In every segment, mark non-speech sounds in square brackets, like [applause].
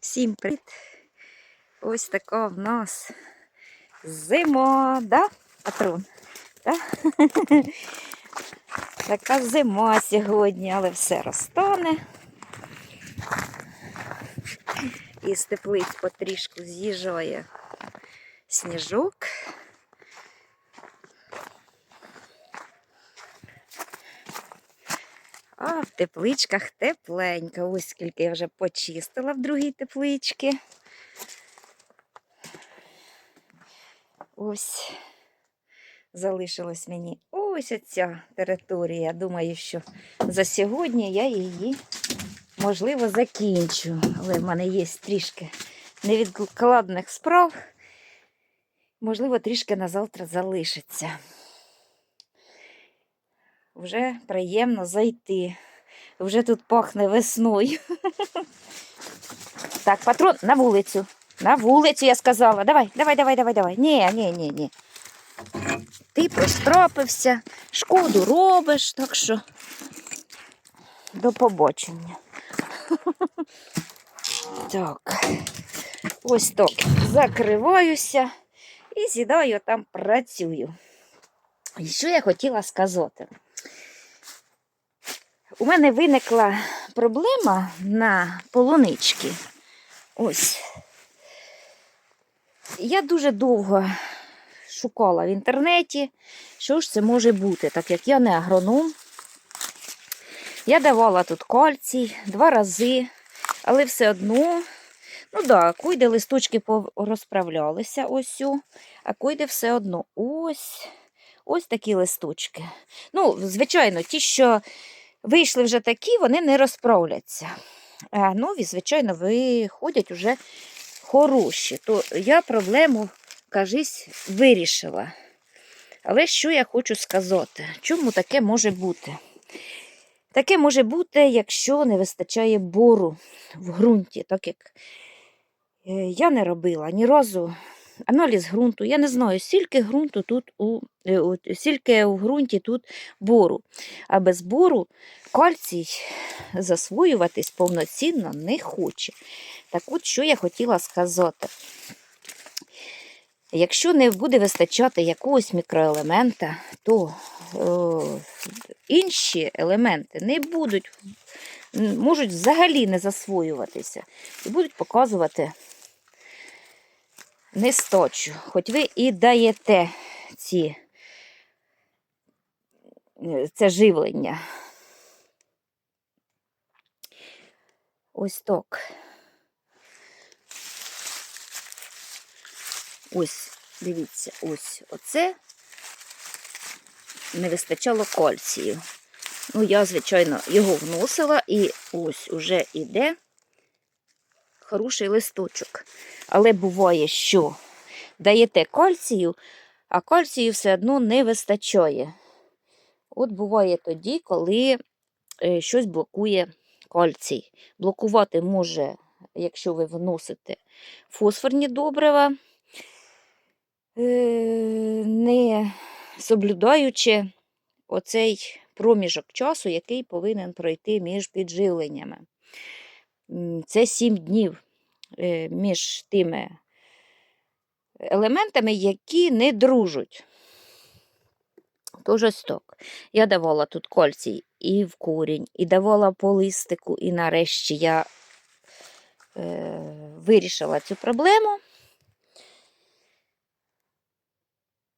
Всім привіт! Ось така в нас зима, да, патрон? Да? [laughs] така зима сьогодні, але все розтане. І з теплиць потрішку з'їжджає сніжок. А в тепличках тепленько. Ось скільки я вже почистила в другій тепличці. Ось залишилась мені ось ця територія. Думаю, що за сьогодні я її, можливо, закінчу. Але в мене є трішки невідкладних справ. Можливо, трішки на завтра залишиться вже приємно зайти. Вже тут пахне весною. Так, патрон на вулицю. На вулицю я сказала. Давай, давай, давай, давай, давай. Ні, ні, ні, ні. Ти простропився, шкоду робиш, так що до побачення. Так, ось так. Закриваюся і сідаю там працюю. І що я хотіла сказати? У мене виникла проблема на полунички. Ось. Я дуже довго шукала в інтернеті, що ж це може бути, так як я не агроном. Я давала тут кальцій два рази, але все одно, ну так, куйде листочки розправлялися ось, а куйде все одно ось. Ось такі листочки. Ну, звичайно, ті, що вийшли вже такі, вони не розправляться. Нові, звичайно, виходять вже хороші. То я проблему, кажись, вирішила. Але що я хочу сказати? Чому таке може бути? Таке може бути, якщо не вистачає бору в ґрунті, так як е, я не робила ні разу аналіз ґрунту. Я не знаю, скільки ґрунту тут у скільки у ґрунті тут бору. А без бору кальцій засвоюватись повноцінно не хоче. Так от, що я хотіла сказати. Якщо не буде вистачати якогось мікроелемента, то е, інші елементи не будуть, можуть взагалі не засвоюватися і будуть показувати нестачу. Хоч ви і даєте ці, е, це живлення. Ось так. Ось, дивіться, ось оце не вистачало кальцію. Ну, я, звичайно, його вносила і ось уже іде хороший листочок. Але буває, що даєте кальцію, а кальцію все одно не вистачає. От буває тоді, коли е, щось блокує кальцій. Блокувати може, якщо ви вносите фосфорні добрива, е, не соблюдаючи оцей проміжок часу, який повинен пройти між підживленнями. Це 7 днів е, між тими елементами, які не дружать. Тож ось. Я давала тут кольці і в курінь, і давала по листику, і нарешті я е, вирішила цю проблему.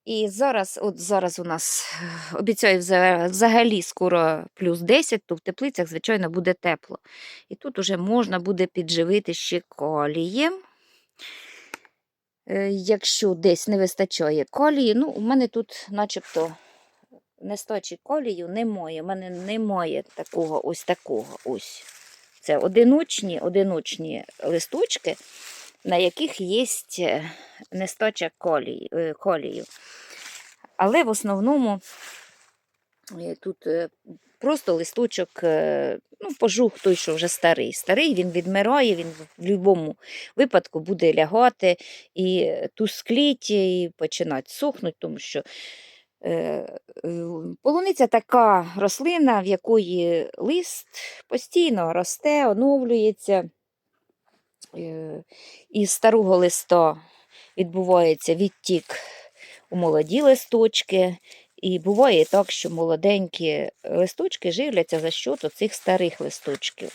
І зараз, от зараз у нас обіцяю взагалі скоро плюс 10, то в теплицях, звичайно, буде тепло. І тут уже можна буде підживити ще калієм. Е, якщо десь не вистачає калії, ну, у мене тут начебто нестачі калію немає. У мене немає такого ось такого. ось. Це одиночні, одиночні листочки на яких є е, нестача колію. колію. Але в основному е, тут е, просто листочок, ну, пожух той, що вже старий. Старий він відмирає, він в будь-якому випадку буде лягати і тускліті, і починати сухнути, тому що полуниця така рослина, в якої лист постійно росте, оновлюється. Е, із старого листа відбувається відтік у молоді листочки. І буває так, що молоденькі листочки живляться за счет цих старих листочків.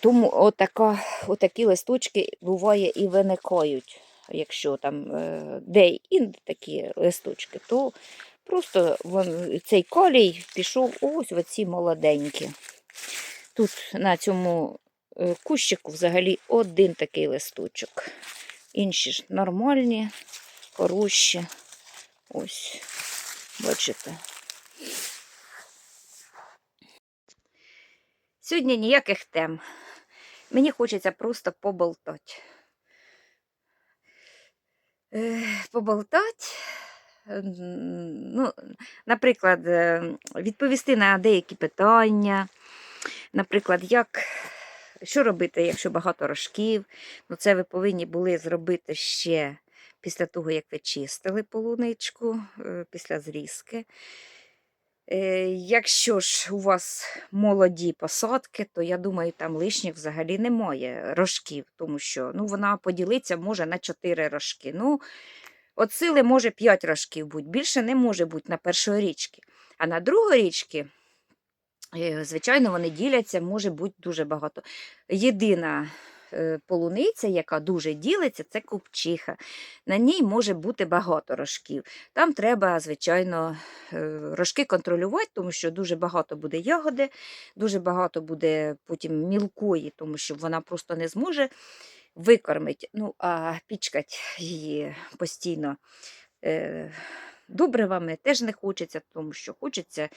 Тому отака, отакі листочки буває і виникають. Якщо там е, де інде такі листочки, то просто вон, цей колій пішов ось в ці молоденькі. Тут на цьому кущику взагалі один такий листочок. Інші ж нормальні, хороші. Ось, бачите. Сьогодні ніяких тем. Мені хочеться просто поболтати. Е, Поболтати, е, ну, наприклад, е, відповісти на деякі питання. Наприклад, як, що робити, якщо багато рожків. Ну, це ви повинні були зробити ще після того, як ви чистили полуничку, е, після зрізки. Е, Якщо ж у вас молоді посадки, то я думаю, там лишніх взагалі немає рожків, тому що ну, вона поділиться може на 4 рожки. Ну, от сили може 5 рожків бути, більше не може бути на першорічки. А на другорічки, е, звичайно, вони діляться, може бути дуже багато. Єдина е, полуниця, яка дуже ділиться, це купчиха. На ній може бути багато рожків. Там треба, звичайно, е, рожки контролювати, тому що дуже багато буде ягоди, дуже багато буде потім мілкої, тому що вона просто не зможе викормити. Ну, а пічкать її постійно е, добривами теж не хочеться, тому що хочеться,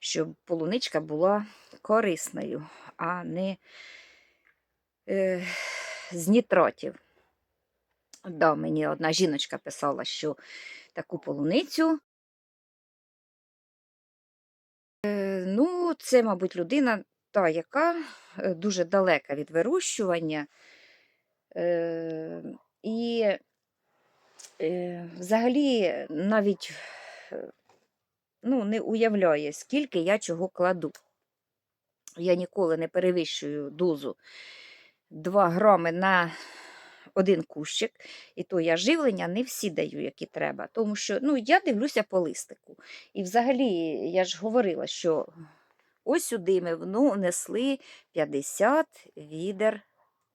щоб полуничка була корисною, а не е, з нітратів. Да, мені одна жіночка писала, що таку полуницю. Е, ну, це, мабуть, людина, та, яка е, дуже далека від вирощування. Е, і е, взагалі навіть е, ну, не уявляє, скільки я чого кладу. Я ніколи не перевищую дозу 2 грами на один кущик, і то я живлення не всі даю, які треба. Тому що ну, я дивлюся по листику. І взагалі, я ж говорила, що ось сюди ми ну, внесли 50 відер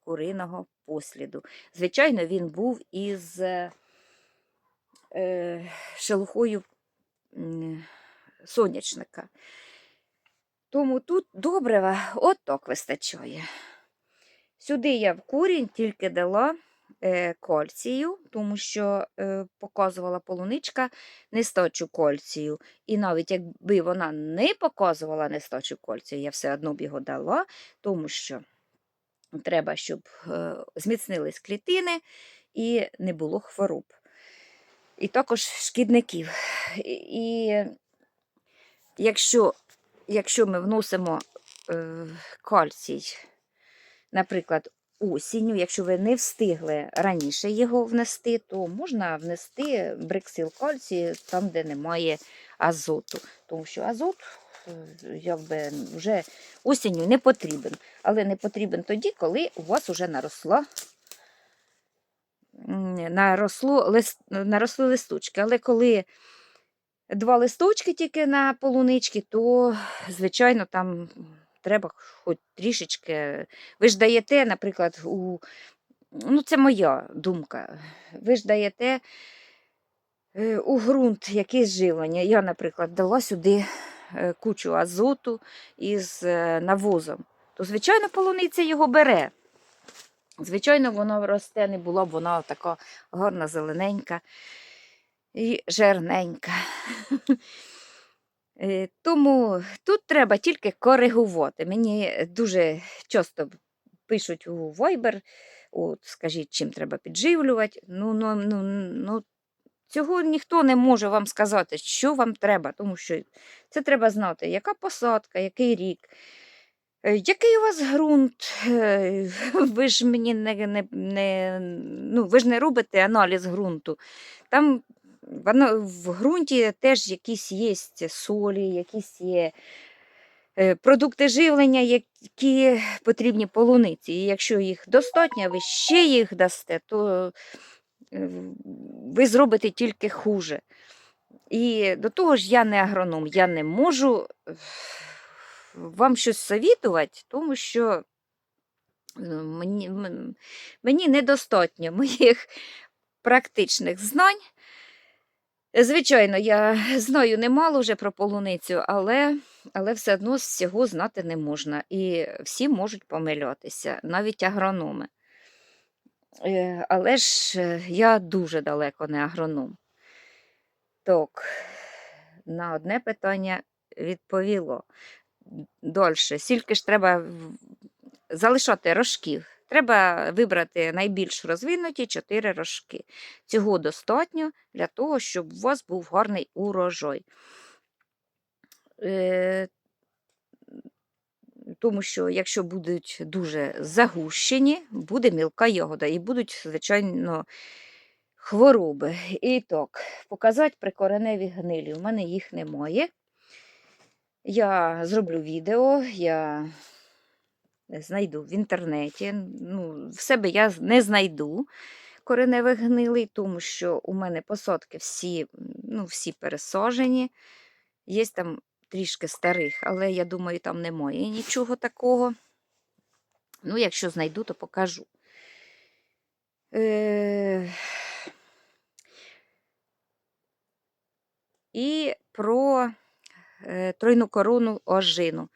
куриного посліду. Звичайно, він був із е, шелухою м, сонячника. Тому тут добрива от так вистачає. Сюди я в курінь тільки дала е, кальцію, тому що е, показувала полуничка нестачу кальцію. І навіть якби вона не показувала нестачу кальцію, я все одно б його дала, тому що треба, щоб е, зміцнились клітини і не було хвороб. І також шкідників. І, якщо, якщо ми вносимо е, кальцій, наприклад, осінню, якщо ви не встигли раніше його внести, то можна внести бриксил кальцію там, де немає азоту. Тому що азот е, якби, вже осінню не потрібен. Але не потрібен тоді, коли у вас вже наросла. Наросло, лист, наросли листочки. Але коли два листочки тільки на полунички, то, звичайно, там треба хоч трішечки. Ви ж даєте, наприклад, у. Ну, це моя думка. Ви ж даєте е, у ґрунт якесь живлення. Я, наприклад, дала сюди е, кучу азоту із е, навозом. То, звичайно, полуниця його бере. Звичайно, воно росте, не була б вона така гарна, зелененька і жирненька. Е, Тому тут треба тільки коригувати. Мені дуже часто пишуть у Viber, от, скажіть, чим треба підживлювати. Ну, ну, ну, ну, цього ніхто не може вам сказати, що вам треба, тому що це треба знати, яка посадка, який рік. Е, Який у вас ґрунт? Е, Ви ж мені не, не, не, ну, ви ж не робите аналіз ґрунту. Там в ґрунті теж якісь є солі, якісь є е, продукти живлення, які потрібні полуниці. І якщо їх достатньо, ви ще їх дасте, то ви зробите тільки хуже. І до того ж, я не агроном, я не можу вам щось совітувати, тому що е, мені, мені недостатньо [laughs] моїх практичних знань. Звичайно, я знаю немало вже про полуницю, але, але все одно всього знати не можна. І всі можуть помилятися, навіть агрономи. Е, Але ж е, я дуже далеко не агроном. Так, на одне питання відповіло. Далі. Скільки ж треба залишати рожків? Треба вибрати найбільш розвинуті 4 рожки. Цього достатньо для того, щоб у вас був гарний урожай. Е, тому що якщо будуть дуже загущені, буде мілка ягода і будуть, звичайно, хвороби. І так, показати прикореневі гнилі. У мене їх немає. Я зроблю відео, я знайду в інтернеті. Ну, в себе я не знайду кореневих гнилей, тому що у мене посадки всі, ну, всі пересажені. Є там трішки старих, але я думаю, там немає нічого такого. Ну, якщо знайду, то покажу. Е... І про е, тройну корону ожину.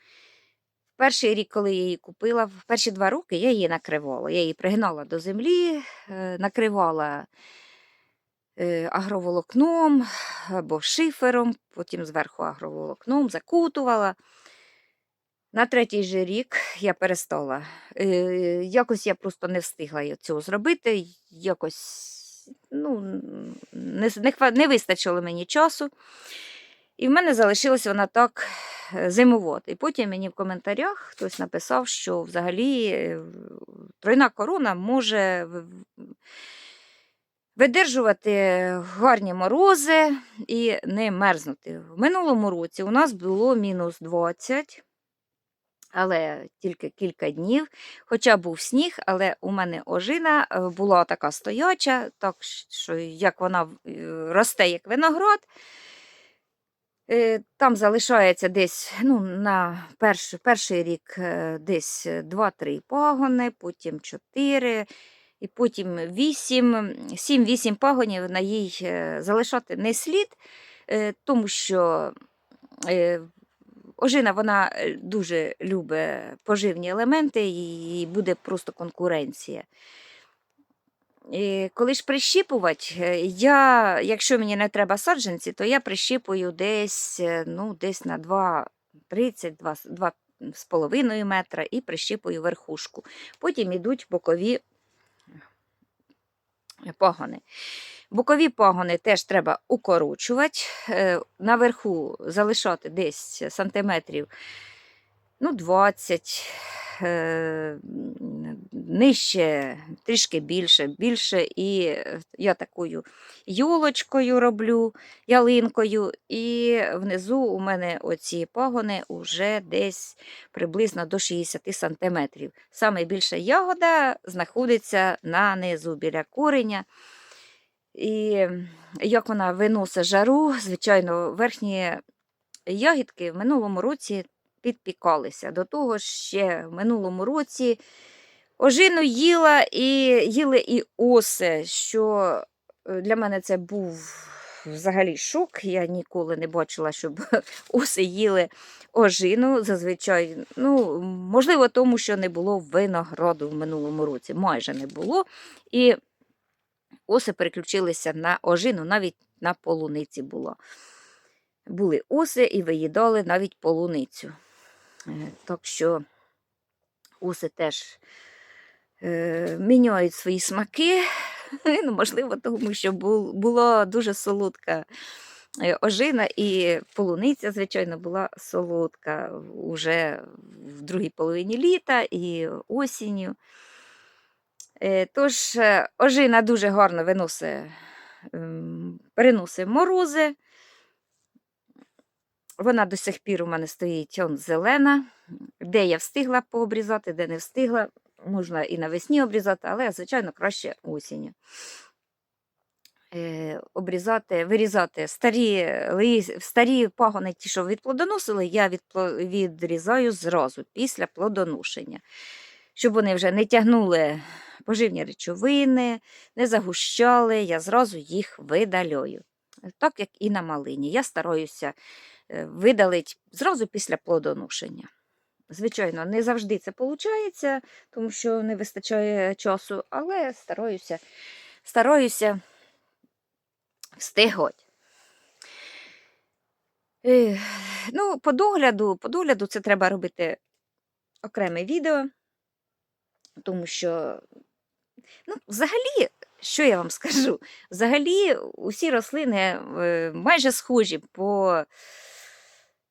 Перший рік, коли я її купила, в перші два роки я її накривала. Я її пригнала до землі, е, накривала е, агроволокном або шифером, потім зверху агроволокном, закутувала. На третій же рік я перестала. Е, якось я просто не встигла цього зробити. Якось ну, не, не вистачило мені часу. І в мене залишилася вона так е, зимувати. І потім мені в коментарях хтось написав, що взагалі е, тройна корона може видержувати гарні морози і не мерзнути. В минулому році у нас було мінус 20, але тільки кілька днів. Хоча був сніг, але у мене ожина е, була така стояча, так що як вона росте, як виноград. Е, Там залишається десь ну, на перш, перший рік е, десь 2-3 пагони, потім 4, і потім 8, 7-8 пагонів на їй е, залишати не слід, тому що ожина вона дуже любить поживні елементи і буде просто конкуренція. Коли ж прищіпувати, е, я, якщо мені не треба саджанці, то я прищіпую десь, е, ну, десь на 2,30, 2,5 метра і прищіпую верхушку. Потім йдуть бокові пагони. Бокові пагони теж треба укорочувати. е, Наверху залишати десь сантиметрів ну, 20, е, нижче, трішки більше, більше. І е, я такою юлочкою роблю, ялинкою, і внизу у мене оці пагони вже десь приблизно до 60 сантиметрів. Саме більша ягода знаходиться на низу біля кореня. І як вона виносить жару, звичайно, верхні ягідки в минулому році підпікалися. До того ж ще в минулому році ожину їла і їли і оси, що е, для мене це був взагалі шок. Я ніколи не бачила, щоб [laughs] оси їли ожину. Зазвичай, ну, можливо, тому що не було винограду в минулому році, майже не було. І оси переключилися на ожину, навіть на полуниці було. Були оси і виїдали навіть полуницю. Е, Так що оси теж е, міняють свої смаки. [laughs] Ну, можливо, тому що була дуже солодка е, ожина, і полуниця, звичайно, була солодка уже в другій половині літа і осінню. Тож ожина дуже гарно виносить, ем, переносить морози. Вона до сих пір у мене стоїть он зелена. Де я встигла пообрізати, де не встигла. Можна і навесні обрізати, але, звичайно, краще осінню. Е, обрізати, вирізати старі, старі пагони, ті, що відплодоносили, я відрізаю зразу після плодоношення, щоб вони вже не тягнули поживні речовини, не загущали, я зразу їх видалюю. Так як і на малині. Я стараюся е, видалити зразу після плодоношення. Звичайно, не завжди це виходить, тому що не вистачає часу, але стараюся, стараюся встигать. Е, Ну, по догляду, по догляду це треба робити окреме відео, тому що, ну, взагалі, що я вам скажу? Взагалі, усі рослини е, майже схожі по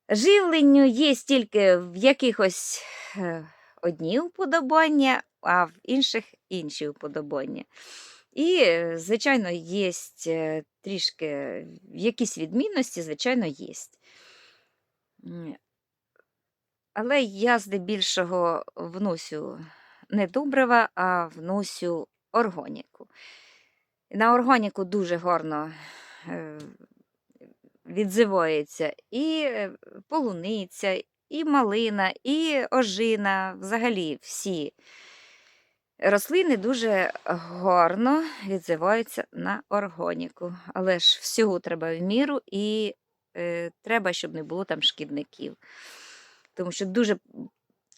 живленню, є тільки в якихось е, одні уподобання, а в інших інші уподобання. І, е, звичайно, є трішки якісь відмінності, звичайно, є. Але я здебільшого вносю не добрива, а вносю органіку. На органіку дуже гарно е, відзивається і е, полуниця, і малина, і ожина, взагалі всі рослини дуже гарно відзиваються на органіку. Але ж всього треба в міру і е, треба, щоб не було там шкідників. Тому що дуже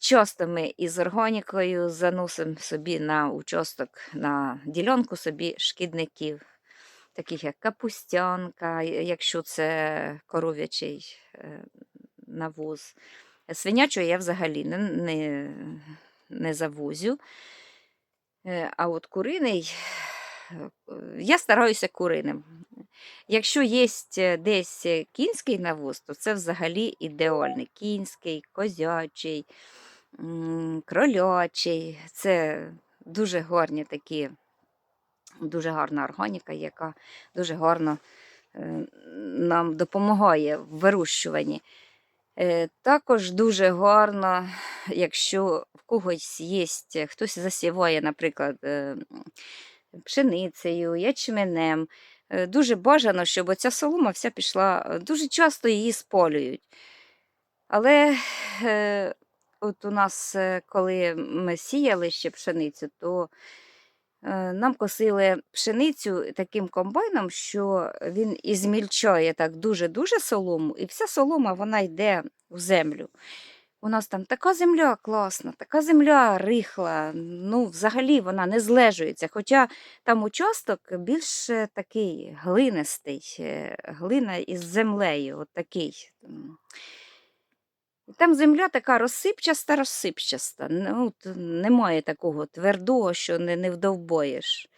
часто ми із органікою заносимо собі на участок, на ділянку собі шкідників, таких як капустянка, якщо це коров'ячий е, навоз. Свинячого я взагалі не, не, не завозю. Е, А от куриний, е, я стараюся куриним. Якщо є десь кінський навоз, то це взагалі ідеальний. Кінський, козячий, кролячий. Це дуже гарні такі, дуже гарна органіка, яка дуже гарно е, нам допомагає в вирощуванні. Е, Також дуже гарно, якщо в когось є, хтось засіває, наприклад, е, пшеницею, ячменем. Дуже бажано, щоб оця солома вся пішла, дуже часто її сполюють. Але от у нас, коли ми сіяли ще пшеницю, то нам косили пшеницю таким комбайном, що він і змільчає так дуже-дуже солому, і вся солома вона йде в землю. У нас там така земля класна, така земля рихла, ну, взагалі вона не злежується. Хоча там участок більш е, такий глинистий, е, глина із землею, от такий. Там земля така розсипчаста, розсипчаста. Ну, немає такого твердого, що не, не вдовбоїш.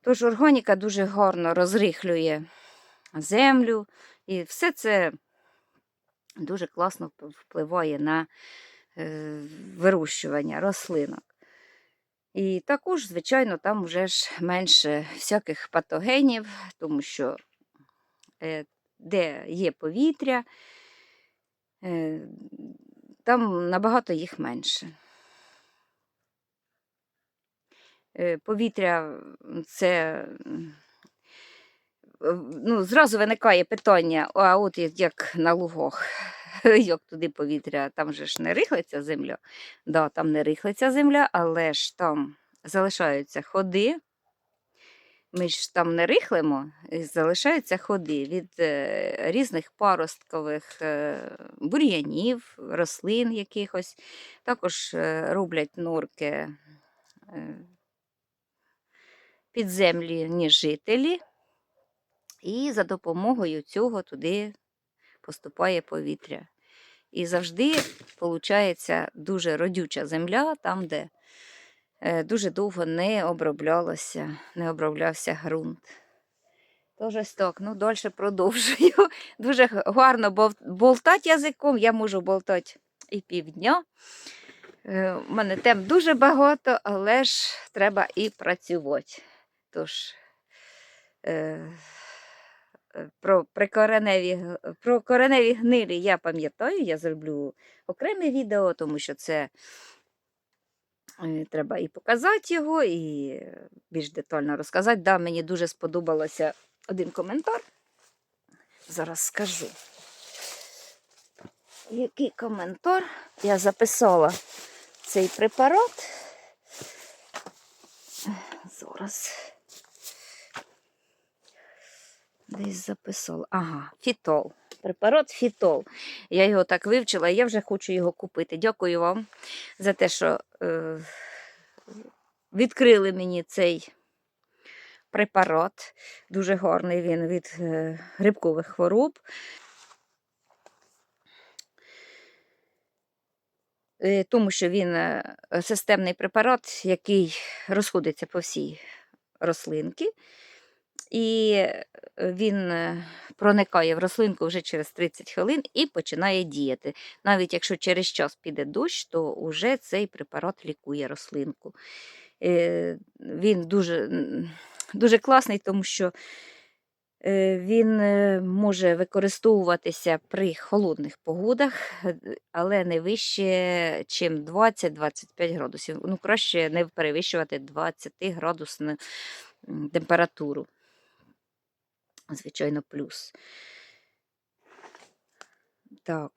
Тож органіка дуже гарно розрихлює землю, і все це дуже класно впливає на е, вирощування рослинок. І також, звичайно, там вже ж менше всяких патогенів, тому що е, де є повітря, там набагато їх менше. Е, Повітря це ну, зразу виникає питання, а от як на лугах, [laughs] як туди повітря, там же ж не рихлиться земля. Да, там не рихлиться земля, але ж там залишаються ходи. Ми ж там не рихлимо, і залишаються ходи від е, різних паросткових е, бур'янів, рослин якихось. Також е, роблять норки е, підземлі жителі, і за допомогою цього туди поступає повітря. І завжди виходить дуже родюча земля, там, де е, дуже довго не оброблялося, не оброблявся ґрунт. Тож ось так, ну далі продовжую. [laughs] Дуже гарно болтати язиком, я можу болтати і півдня. Е, У мене тем дуже багато, але ж треба і працювати. Тож, е, е, про прикореневі, про кореневі гнилі я пам'ятаю, я зроблю окреме відео, тому що це е, треба і показати його, і е, більш детально розказати. Да, мені дуже сподобалося один коментар. Зараз скажу. Який коментар? Я записала цей препарат. Зараз. Десь записала. Ага, фітол. Препарат фітол. Я його так вивчила, і я вже хочу його купити. Дякую вам за те, що е, відкрили мені цей препарат. Дуже гарний він від е, грибкових хвороб. Е, Тому що він е, системний препарат, який розходиться по всій рослинці, і е, він е, проникає в рослинку вже через 30 хвилин і починає діяти. Навіть якщо через час піде дощ, то вже цей препарат лікує рослинку. Е, Він дуже, дуже класний, тому що він може використовуватися при холодних погодах, але не вище, ніж 20-25 градусів. Ну, краще не перевищувати 20 градусну температуру. Звичайно, плюс. Так.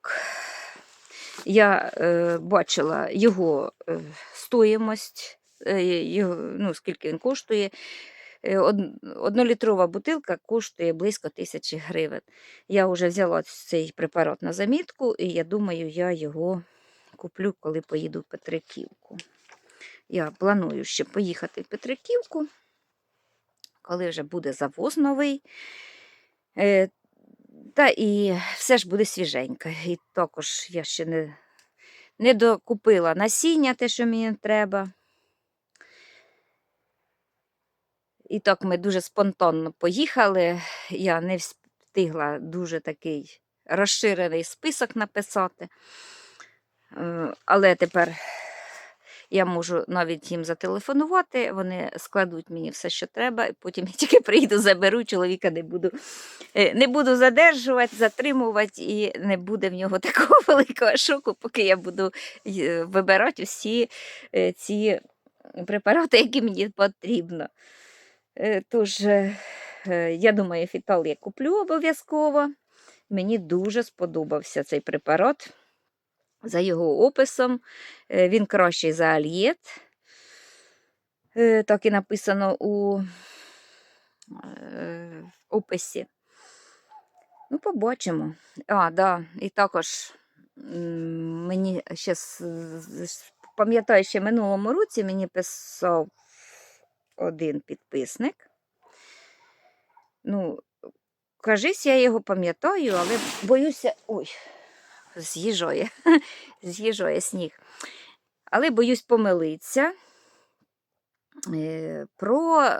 Я е, бачила його е, стоїмость, е, його, ну, скільки він коштує. Е, од- Однолітрова бутилка коштує близько тисячі гривень. Я вже взяла цей препарат на замітку, і я думаю, я його куплю, коли поїду в Петриківку. Я планую ще поїхати в Петриківку, коли вже буде завоз новий. Е, Та і все ж буде свіженько. І також я ще не, не докупила насіння, те, що мені треба. І так ми дуже спонтанно поїхали. Я не встигла дуже такий розширений список написати. Е, Але тепер я можу навіть їм зателефонувати, вони складуть мені все, що треба, і потім [laughs] я тільки прийду, заберу, чоловіка не буду, е, не буду задержувати, затримувати, і не буде в нього [laughs] такого великого шоку, поки я буду е, вибирати всі е, ці препарати, які мені потрібно. Тож, я думаю, фітал я куплю обов'язково. Мені дуже сподобався цей препарат за його описом. Е, Він кращий за альєт. Е, Так і написано у е, описі. Ну, побачимо. А, да, і також мені ще пам'ятаю, ще минулому році мені писав один підписник. Ну, кажись, я його пам'ятаю, але боюся. Ой, з'їжджає, [laughs] з'їжджає сніг. Але боюсь помилитися е, про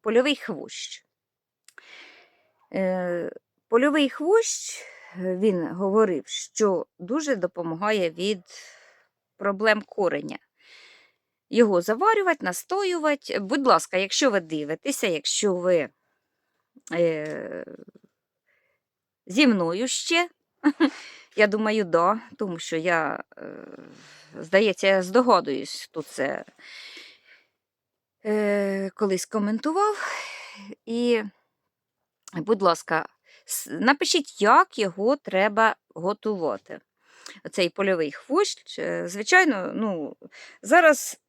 польовий хвощ. Е, Польовий хвощ, він говорив, що дуже допомагає від проблем кореня. Його заварювати, настоювати. Будь ласка, якщо ви дивитеся, якщо ви е, зі мною ще, [laughs] я думаю, да, тому що я, е, здається, я здогадуюсь, хто це е, колись коментував. І, будь ласка, напишіть, як його треба готувати. Цей польовий хвощ. Е, Звичайно, ну, зараз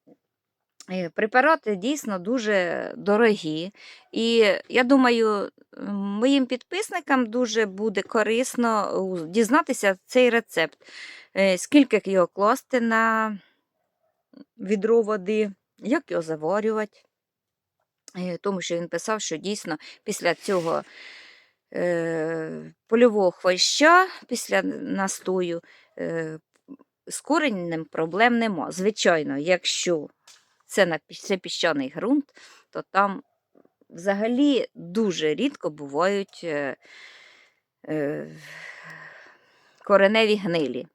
препарати дійсно дуже дорогі. І я думаю, моїм підписникам дуже буде корисно дізнатися цей рецепт. Е, Скільки його класти на відро води, як його заварювати. Е, Тому що він писав, що дійсно після цього е, польового хвоща, після настою, е, з коренем проблем нема. Звичайно, якщо це, на, це піщаний ґрунт, то там взагалі дуже рідко бувають е, е, кореневі гнилі.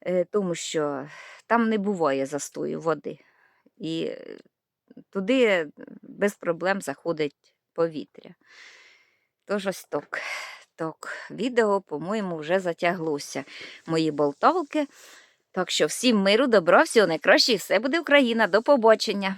Е, тому що там не буває застою води. І е, туди без проблем заходить повітря. Тож ось так. Так, відео, по-моєму, вже затяглося. Мої болталки. Так що всім миру, добра, всього найкраще, і все буде Україна. До побачення!